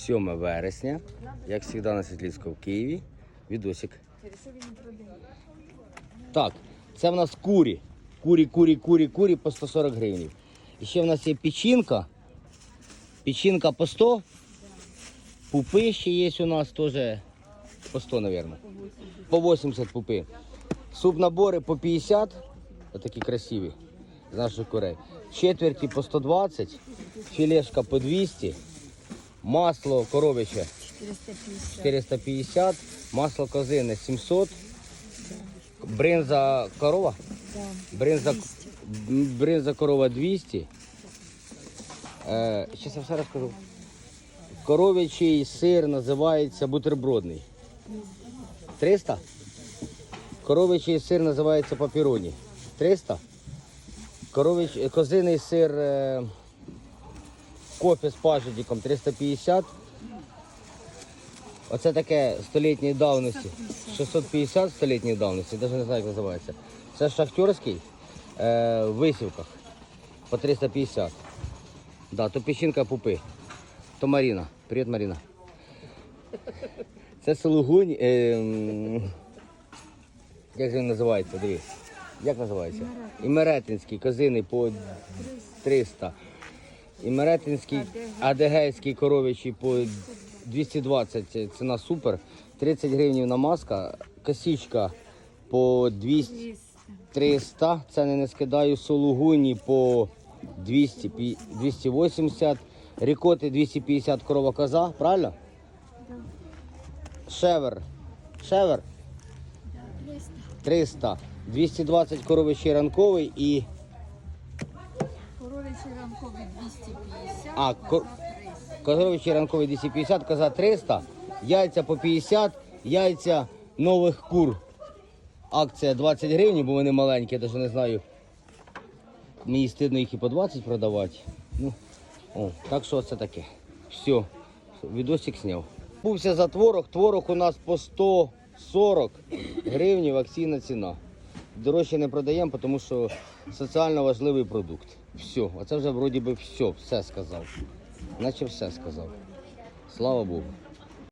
7 вересня, як завжди на Світлівську в Києві. Відосик. Так, це в нас курі. Курі, курі, курі, курі по 140 гривень. І ще в нас є печінка. Печінка по 100. Пупи ще є у нас теж по 100, мабуть. По 80 пупи. Суп набори по 50. Отакі красиві. З наших курей. Четверті по 120. Філешка по 200. Масло коровиче 450. 450. Масло козине 700. Бринза корова. Да. Бринза, бринза корова 200. Е, щас я все розкажу. Коров'ячий сир називається бутербродний. 300? Коров'ячий сир називається папіроні. 300? Коров'яч, е, козиний сир е, кофе з пажитиком 350. Оце таке столітньої давності. 650 столітньої давності, навіть не знаю, як називається. Це шахтерський е, в висівках по 350. Да, то печінка пупи. То Маріна. Привіт, Маріна. Це сулугунь. Е, як же він називається? Дивись. Як називається? Імеретинський, козини по 300. Імеретинський, адегейський коровичий по 220, це ціна супер. 30 гривень на маска, косичка по 200, 300, це не скидаю, сулугуні по 200, 280, рікоти 250 корова коза, правильно? Шевер, шевер? 300, 220 коровичий ранковий і Ранковий 250, А, коза ко- 300. Козовичі ранковий 250, коза 300, яйця по 50, яйця нових кур. Акція 20 гривень, бо вони маленькі, я навіть не знаю. Мені стидно їх і по 20 продавати. Ну, о, так що це таке. Все, відосик зняв. Бувся за творог, творог у нас по 140 гривень акційна ціна. Дорожче не продаємо, тому що соціально важливий продукт. Все, оце вже вроді би все, все сказав. Наче все сказав. Слава Богу.